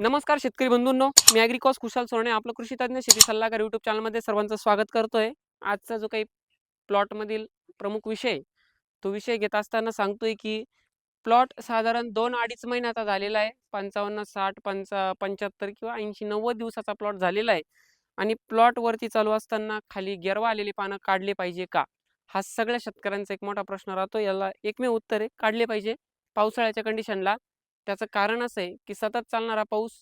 नमस्कार शेतकरी बंधूंनो मी ॲग्रिकॉस कुशाल सोने आपलं कृषी तज्ज्ञ शेती सल्लागार युट्यूब चॅनलमध्ये सर्वांचं स्वागत करतोय. आजचा जो काही प्लॉटमधील प्रमुख विषय तो विषय घेत असताना सांगतोय की प्लॉट साधारण दोन अडीच महिन्याचा झालेला आहे. पंचावन्न साठ पंचा पंच्याहत्तर किंवा ऐंशी नव्वद दिवसाचा प्लॉट झालेला आहे. आणि प्लॉट वरती चालू असताना खाली गेरवा आलेली पानं काढले पाहिजे का? हा सगळ्या शेतकऱ्यांचा एक मोठा प्रश्न राहतो. याला एकमेव उत्तर आहे काढले पाहिजे. पावसाळ्याच्या कंडिशनला त्याचं कारण असं आहे की सतत चालणारा पाऊस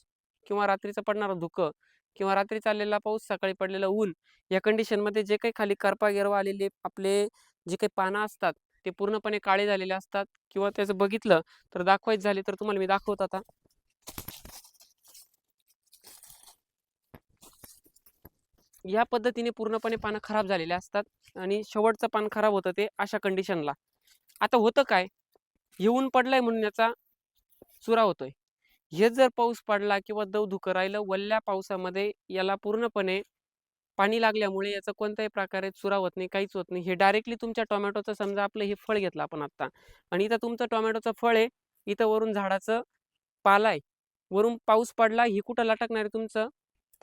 किंवा रात्रीचं पडणारं धुकं किंवा रात्री चाललेला पाऊस सकाळी पडलेलं ऊन या कंडिशनमध्ये जे काही खाली करपा गेरवा आलेले आपले जे काही पानं असतात ते पूर्णपणे काळे झालेले असतात किंवा त्याचं बघितलं तर दाखवायचं झाले तर तुम्हाला मी दाखवत आता. या पद्धतीने पूर्णपणे पानं खराब झालेले असतात आणि शेवटचं पान खराब होतं ते अशा कंडिशनला आता होतं काय? येऊन पडलंय म्हणून याचा चुरा होतोय. हे जर पाऊस पडला किंवा दव धुकं राहिलं वल्ल्या पावसामध्ये याला पूर्णपणे पाणी लागल्यामुळे याचा कोणत्याही प्रकारे चुरा होत नाही काहीच होत नाही. हे डायरेक्टली तुमच्या टोमॅटोचं समजा आपलं हे फळ घेतलं आपण आत्ता आणि इथं तुमचं टोमॅटोचं फळ आहे इथं वरून झाडाचं पाला आहे. वरून पाऊस पडला ही कुठं लटकणार आहे तुमचं?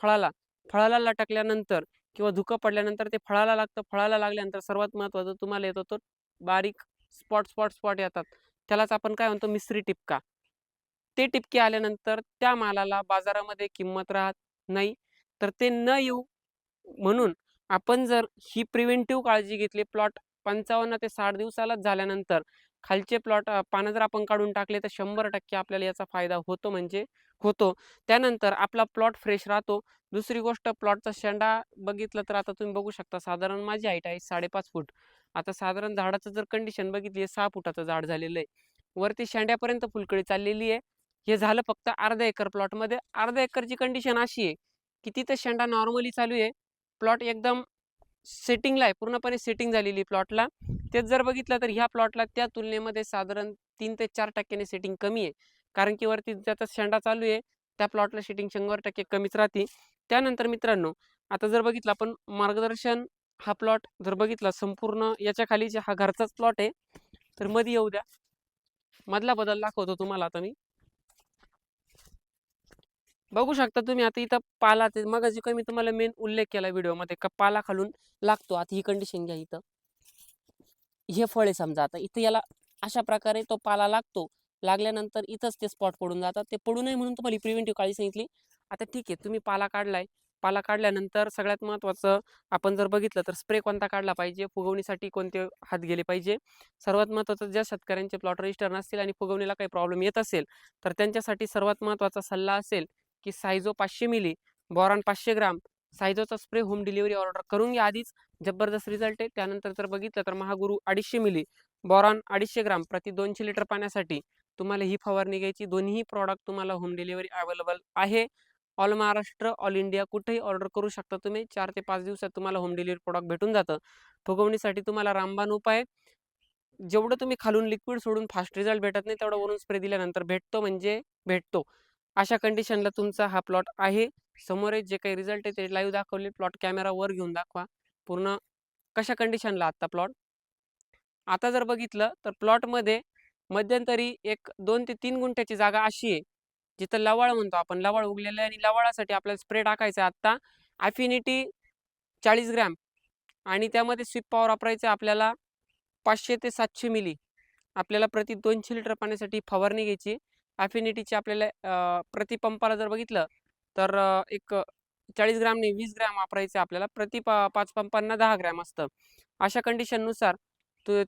फळाला. फळाला लटकल्यानंतर किंवा धुकं पडल्यानंतर ते फळाला लागतं. फळाला लागल्यानंतर सर्वात महत्त्वाचं तुम्हाला येतो तो बारीक स्पॉट स्पॉट स्पॉट येतात. त्यालाच आपण काय म्हणतो? मिश्री टिपका. ते टिपके आल्यानंतर त्या मालाला बाजारामध्ये किंमत राहत नाही. तर ते न येऊ म्हणून आपण जर ही प्रिव्हेंटिव्ह काळजी घेतली प्लॉट पंचावन्न ते साठ दिवसालाच झाल्यानंतर खालचे प्लॉट पानं जर आपण काढून टाकले तर शंभर टक्के आपल्याला याचा फायदा होतो म्हणजे होतो. त्यानंतर आपला प्लॉट फ्रेश राहतो. दुसरी गोष्ट प्लॉटचा शेंडा बघितलं तर आता तुम्ही बघू शकता साधारण माझी हाईट आहे साडेपाच फूट. आता साधारण झाडाचं जर कंडिशन बघितली आहे सहा फुटाचं झाड झालेलं आहे. वरती शेंड्यापर्यंत फुलकळी चाललेली आहे. हे झालं फक्त अर्धा एकर प्लॉटमध्ये. अर्धा एकरची कंडिशन अशी आहे की तिथं शेंडा नॉर्मली चालू आहे. प्लॉट एकदम सेटिंगला आहे पूर्णपणे सेटिंग झालेली प्लॉटला. तेच जर बघितलं तर ह्या प्लॉटला त्या तुलनेमध्ये साधारण तीन ते चार टक्क्याने सेटिंग कमी आहे. कारण की वरती त्याचा शेंडा चालू आहे त्या प्लॉटला सेटिंग शंभर टक्के कमीच राहते. त्यानंतर मित्रांनो आता जर बघितलं आपण मार्गदर्शन हा प्लॉट जर बघितला संपूर्ण याच्या खाली जे हा घरचाच प्लॉट आहे तर मध्ये येऊ द्या. मधला बदल दाखवतो तुम्हाला आता मी. बघू शकता तुम्ही आता इथं पाला ते मग जे काही मी तुम्हाला मेन उल्लेख केला व्हिडिओमध्ये का पाला खालून लागतो. आता ही कंडिशन घ्या इथं. हे फळ आहे समजा आता इथं याला अशा प्रकारे तो पाला लागतो. लागल्यानंतर इथंच ते स्पॉट पडून जातात. ते पडू नये म्हणून तुम्हाला प्रिव्हेंटिव्ह काळजी सांगितली. आता ठीक आहे तुम्ही पाला काढलाय. पाला काढल्यानंतर सगळ्यात महत्त्वाचं आपण जर बघितलं तर स्प्रे कोणता काढला पाहिजे? फुगवणीसाठी कोणते हात गेले पाहिजे? सर्वात महत्त्वाचं ज्या शेतकऱ्यांचे प्लॉट रजिस्टर नसतील आणि फुगवणीला काही प्रॉब्लेम येत असेल तर त्यांच्यासाठी सर्वात महत्त्वाचा सल्ला असेल की सायझो पाचशे मिली बॉरॉन पाचशे ग्राम. सायझोचा स्प्रे होम डिलिव्हरी ऑर्डर करून घ्या आधीच. जबरदस्त रिझल्ट आहे. त्यानंतर जर बघितलं तर महागुरू अडीचशे मिली बॉरॉन अडीचशे ग्राम प्रति दोनशे लिटर पाण्यासाठी तुम्हाला ही फवारणी घ्यायची. दोन्ही प्रॉडक्ट तुम्हाला होम डिलिव्हरी अवेलेबल आहे. ऑल महाराष्ट्र ऑल इंडिया कुठेही ऑर्डर करू शकता तुम्ही. चार ते पाच दिवसात तुम्हाला होम डिलिव्हरी प्रॉडक्ट भेटून जातं. फुगवणीसाठी तुम्हाला रामबाण उपाय. जेवढं तुम्ही खालून लिक्विड सोडून फास्ट रिझल्ट भेटत नाही तेवढं वरून स्प्रे दिल्यानंतर भेटतो म्हणजे भेटतो. अशा कंडिशनला तुमचा हा प्लॉट आहे. समोर जे काही रिझल्ट आहे ते लाईव्ह दाखवले. प्लॉट कॅमेरा वर घेऊन दाखवा. पूर्ण कशा कंडिशनला आत्ता प्लॉट? आता जर बघितलं तर प्लॉटमध्ये मध्यंतरी एक दोन ते तीन गुंठ्याची जागा अशी आहे जिथं लवाळ म्हणतो आपण. लवाळ उगलेलं आहे आणि लवाळासाठी आपल्याला स्प्रे टाकायचा आहे आत्ता. ॲफिनिटी चाळीस ग्रॅम. आणि त्यामध्ये स्वीप पॉवर वापरायचं आपल्याला पाचशे ते सातशे मिली आपल्याला प्रति दोनशे लिटर पाण्यासाठी फवारणी घ्यायची ॲफिनिटीची आपल्याला प्रतिपंपाला जर बघितलं तर एक चाळीस ग्रामने वीस ग्रॅम वापरायचे आपल्याला. प्रति पा पाच पंपांना दहा ग्रॅम असतं. अशा कंडिशननुसार तो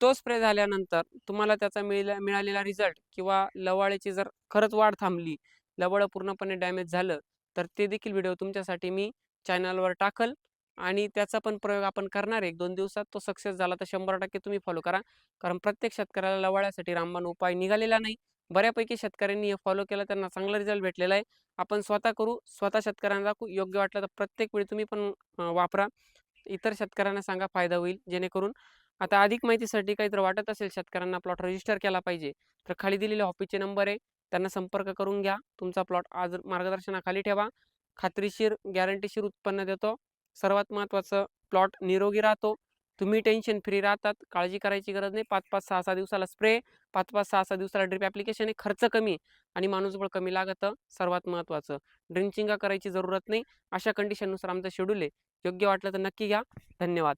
तो स्प्रे झाल्यानंतर तुम्हाला त्याचा मिळाला मिळालेला रिझल्ट किंवा लवाळ्याची जर खरंच वाढ थांबली लवळं पूर्णपणे डॅमेज झालं तर ते देखील व्हिडिओ तुमच्यासाठी मी चॅनलवर टाकल आणि त्याचा पण प्रयोग आपण करणार आहे. एक दोन दिवसात तो सक्सेस झाला तर शंभर टक्के तुम्ही फॉलो करा. कारण प्रत्येक शेतकऱ्याला लवाळ्यासाठी रामबाण उपाय निघालेला नाही. बऱ्यापैकी शेतकऱ्यांनी हे फॉलो केलं. त्यांना चांगला रिझल्ट भेटलेला आहे. आपण स्वतः करू स्वतः शेतकऱ्यांना दाखवू. योग्य वाटलं तर प्रत्येक वेळी तुम्ही पण वापरा. इतर शेतकऱ्यांना सांगा फायदा होईल जेणेकरून. आता अधिक माहितीसाठी काहीतरी वाटत असेल शेतकऱ्यांना प्लॉट रजिस्टर केला पाहिजे तर खाली दिलेले ऑफिसचे नंबर आहे. त्यांना संपर्क करून घ्या. तुमचा प्लॉट आज मार्गदर्शनाखाली ठेवा. खात्रीशीर गॅरंटीशीर उत्पन्न देतो. सर्वात महत्त्वाचं प्लॉट निरोगी राहतो. तुम्ही टेन्शन फ्री राहतात काळजी करायची गरज नाही. पाच पाच सहा सहा दिवसाला स्प्रे पाच पाच सहा सहा दिवसाला ड्रिप ॲप्लिकेशन आहे. खर्च कमी आणि माणूसबळ कमी लागतं. सर्वात महत्त्वाचं. ड्रिंचिंगा करायची जरूरत नाही. अशा कंडिशननुसार आमचं शेड्यूल आहे. योग्य वाटलं तर नक्की घ्या. धन्यवाद.